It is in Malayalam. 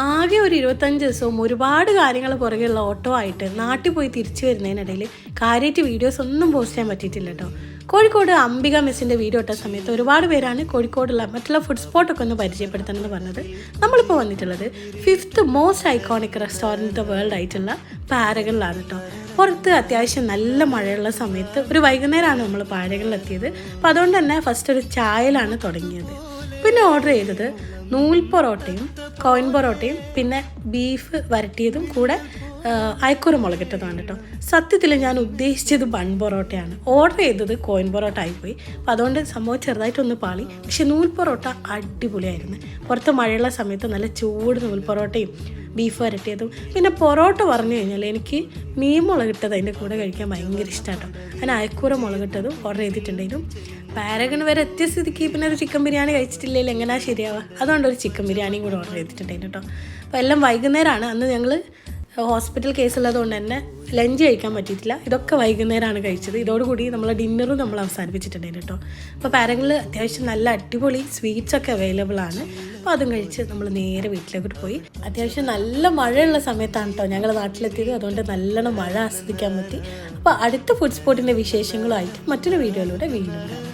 ആകെ ഒരു ഇരുപത്തഞ്ച് ദിവസവും ഒരുപാട് കാര്യങ്ങൾ പുറകെയുള്ള ഓട്ടോ ആയിട്ട് നാട്ടിൽ പോയി തിരിച്ചു വരുന്നതിനിടയിൽ കാര്യമായിട്ട് വീഡിയോസ് ഒന്നും പോസ്റ്റ് ചെയ്യാൻ പറ്റിയിട്ടില്ല കേട്ടോ കോഴിക്കോട് അംബിക മിസ്സിന്റെ വീഡിയോ ഇട്ട സമയത്ത് ഒരുപാട് പേരാണ് കോഴിക്കോടുള്ള മറ്റുള്ള ഫുഡ് സ്പോട്ടൊക്കെ ഒന്ന് പരിചയപ്പെടുത്തണമെന്ന് പറഞ്ഞത്. നമ്മളിപ്പോൾ വന്നിട്ടുള്ളത് fifth most iconic restaurant the world ആയിട്ടുള്ള പാരകളിലാണ് കേട്ടോ പുറത്ത് അത്യാവശ്യം നല്ല മഴയുള്ള സമയത്ത് ഒരു വൈകുന്നേരമാണ് നമ്മൾ പാരകളിലെത്തിയത് അപ്പോൾ അതുകൊണ്ട് തന്നെ ഫസ്റ്റ് ഒരു ചായയിലാണ് തുടങ്ങിയത്. പിന്നെ ഓർഡർ ചെയ്തത് നൂൽ പൊറോട്ടയും കോയിൻ പൊറോട്ടയും പിന്നെ ബീഫ് വരട്ടിയതും കൂടെ അയക്കൂറ മുളകിട്ടതാണ് കേട്ടോ. സത്യത്തിൽ ഞാൻ ഉദ്ദേശിച്ചത് ബൺ പൊറോട്ടയാണ്. ഓർഡർ ചെയ്തത് കോയിൻ പൊറോട്ട ആയിപ്പോയി. അപ്പോൾ അതുകൊണ്ട് സംഭവം ചെറുതായിട്ടൊന്ന് പാളി. പക്ഷെ നൂൽ പൊറോട്ട അടിപൊളിയായിരുന്നു. പുറത്ത് മഴയുള്ള സമയത്ത് നല്ല ചൂട് നൂൽ പൊറോട്ടയും ബീഫ് വരട്ടിയതും. പിന്നെ പൊറോട്ട പറഞ്ഞു കഴിഞ്ഞാൽ എനിക്ക് മീൻ മുളകിട്ടത് അതിന്റെ കൂടെ കഴിക്കാൻ ഭയങ്കര ഇഷ്ടമാട്ടോ അതിന് അയക്കൂറ മുളകിട്ടതും ഓർഡർ ചെയ്തിട്ടുണ്ടെങ്കിലും പാരഗൺ വരെ എത്തിയ സ്ഥിതിക്ക് പിന്നെ ഒരു ചിക്കൻ ബിരിയാണി കഴിച്ചിട്ടില്ലെങ്കിൽ എങ്ങനെയാ ശരിയാവുക അതുകൊണ്ട് ഒരു ചിക്കൻ ബിരിയാണിയും കൂടെ ഓർഡർ ചെയ്തിട്ടുണ്ടായിരുന്നു കേട്ടോ. അപ്പോൾ എല്ലാം വൈകുന്നേരമാണ് അന്ന് ഞങ്ങൾ ഹോസ്പിറ്റൽ കേസുള്ളതുകൊണ്ട് തന്നെ ലഞ്ച് കഴിക്കാൻ പറ്റിയിട്ടില്ല. ഇതൊക്കെ വൈകുന്നേരമാണ് കഴിച്ചത്. ഇതോടുകൂടി നമ്മൾ ഡിന്നറും നമ്മൾ അവസാനിപ്പിച്ചിട്ടുണ്ടായിരുന്നു കേട്ടോ. അപ്പോൾ പാരങ്ങളിൽ അത്യാവശ്യം നല്ല അടിപൊളി സ്വീറ്റ്സ് ഒക്കെ അവൈലബിൾ ആണ്. അപ്പോൾ അതും കഴിച്ച് നമ്മൾ നേരെ വീട്ടിലേക്ക് പോയി. അത്യാവശ്യം നല്ല മഴയുള്ള സമയത്താണ് കേട്ടോ ഞങ്ങൾ നാട്ടിലെത്തിയത്. അതുകൊണ്ട് നല്ലോണം മഴ ആസ്വദിക്കാൻ പറ്റി. അപ്പോൾ അടുത്ത ഫുഡ് സ്പോട്ടിന്റെ വിശേഷങ്ങളുമായിട്ട് മറ്റൊരു വീഡിയോയിലൂടെ വീണ്ടും